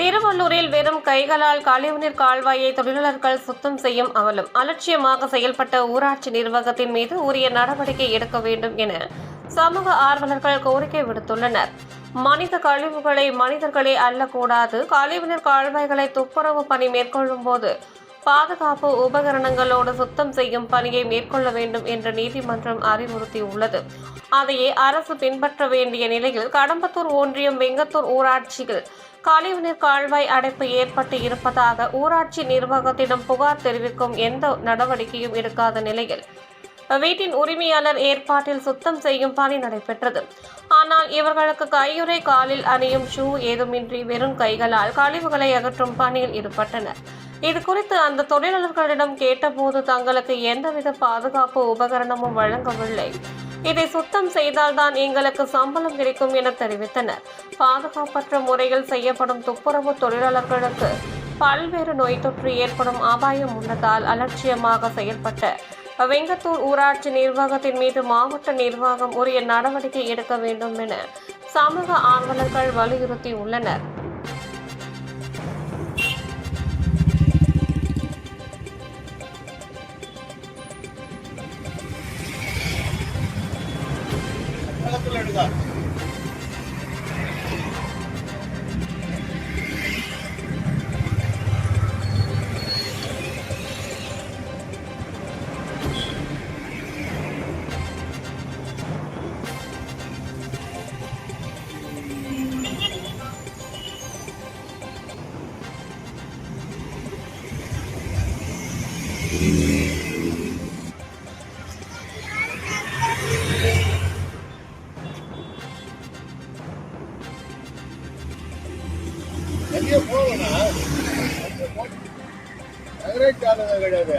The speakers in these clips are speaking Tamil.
திருவள்ளூரில் வெறும் கைகளால் கழிவுநீர் கால்வாயை தொழிலாளர்கள் சுத்தம் செய்யும் அவலம் அலட்சியமாக செயல்பட்ட ஊராட்சி நிர்வாகத்தின் மீது உரிய நடவடிக்கை எடுக்க வேண்டும் என சமூக ஆர்வலர்கள் கோரிக்கை விடுத்துள்ளனர். மனித கழிவுகளை மனிதர்களே அள்ளக்கூடாது கழிவுநீர் கால்வாய்களை துப்புரவு பணி மேற்கொள்ளும் போது பாதுகாப்பு உபகரணங்களோடு சுத்தம் செய்யும் பணியை மேற்கொள்ள வேண்டும் என்று நீதிமன்றம் அறிவுறுத்தியுள்ளது. அதையே அரசு பின்பற்ற வேண்டிய நிலையில் கடம்பத்தூர் ஒன்றியம் வெங்கத்தூர் ஊராட்சியில் கழிவுநீர் கால்வாய் அடைப்பு ஏற்பட்டு இருப்பதாக ஊராட்சி நிர்வாகத்திடம் புகார் தெரிவிக்கும் எந்த நடவடிக்கையும் எடுக்காத நிலையில் வீட்டின் உரிமையாளர் ஏற்பாட்டில் சுத்தம் செய்யும் பணி நடைபெற்றது. ஆனால் இவர்களுக்கு கையுறை காலில் அணியும் ஷூ ஏதுமின்றி வெறும் கைகளால் கழிவுகளை அகற்றும் பணியில் ஈடுபட்டனர். இது குறித்து அந்த தொழிலாளர்களிடம் கேட்டபோது தங்களுக்கு எந்தவித பாதுகாப்பு உபகரணமும் வழங்கவில்லை. இதை சுத்தம் செய்தால்தான் எங்களுக்கு சம்பளம் கிடைக்கும் என தெரிவித்தனர். பாதுகாப்பற்ற முறையில் செய்யப்படும் துப்புரவு தொழிலாளர்களுக்கு பல்வேறு நோய் தொற்று ஏற்படும் அபாயம் உள்ளதால் அலட்சியமாக செயல்பட்ட வெங்கத்தூர் ஊராட்சி நிர்வாகத்தின் மீது மாவட்ட நிர்வாகம் உரிய நடவடிக்கை எடுக்க வேண்டும் என சமூக ஆர்வலர்கள் வலியுறுத்தி வெளியே போகணும்னா நகரேட் ஆளுங்க கிடையாது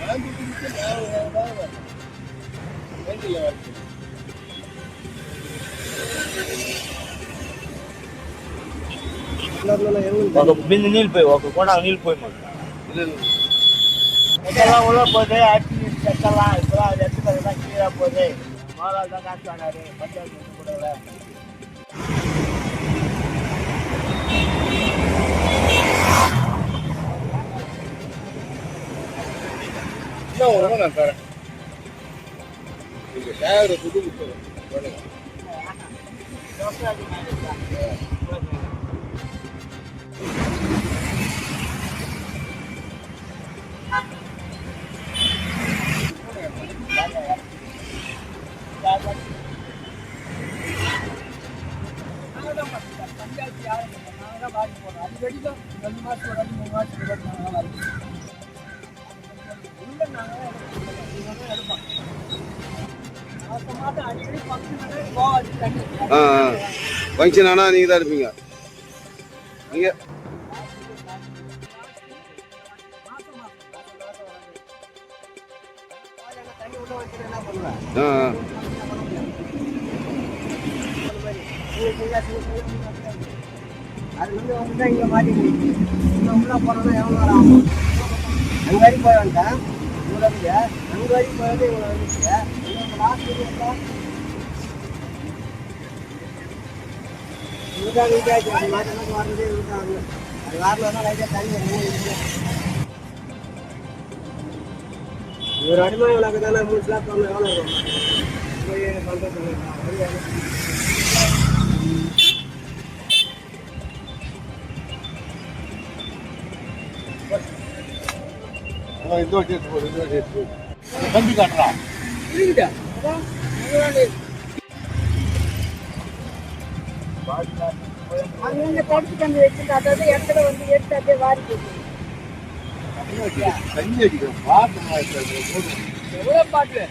வாங்கி குடிச்சு ஞாபகம் வேண்டியில் வரச்சு ನೀಲ್ ಪೈ இதெல்லாம் உள்ள போகுது அடிச்சு செட்டெல்லாம் இப்பெல்லாம் அது எடுத்துக்கிறதுலாம் கீழே போகுது. மாலால் தான் காசு ஆனாரு பஞ்சாயத்து கொடுக்கல. நான் தரேன். இது டயர் புது புத்தகம் பண்ணுங்க ஆ ஃபங்க்ஷன் ஆனால் நீங்கள் தான் இருப்பீங்க. அங்கே ஆ ஆ. அது வந்து வந்து இங்கே மாட்டிக்கிச்சு இங்கே உள்ளே போனோம்னா எவ்வளோ நேரம் ஆகும்? அங்கே வரைக்கும் போய் வந்தேன் இவ்வளோ அங்கே வரைக்கும் போய் வந்து இவ்வளோ இருந்துச்சு லாஸ்ட் இதுதான் நீட்டாச்சு அது மாற்றி மாற்றி வரதே இதுதான் அது லைட்டாக தண்ணி ஒரு அடிமை இவ்வளோ தானே மூணு ஸ்லாப் எவ்வளோ இருக்கும் போய் பண்ணுறது ஆ, இந்த வாட்டி எடுத்து போடு இந்த வாட்டி எடுத்து போடு. கம்பி காட்டுறா. அங்கங்க தடுப்பு கம்பி வச்சுட்டு அதாவது இடத்துல வந்து எடுத்து அப்படியே வாரி போட்டு. தண்ணி அடிக்கிறோம் பார்த்து எவ்வளோ பாட்டு?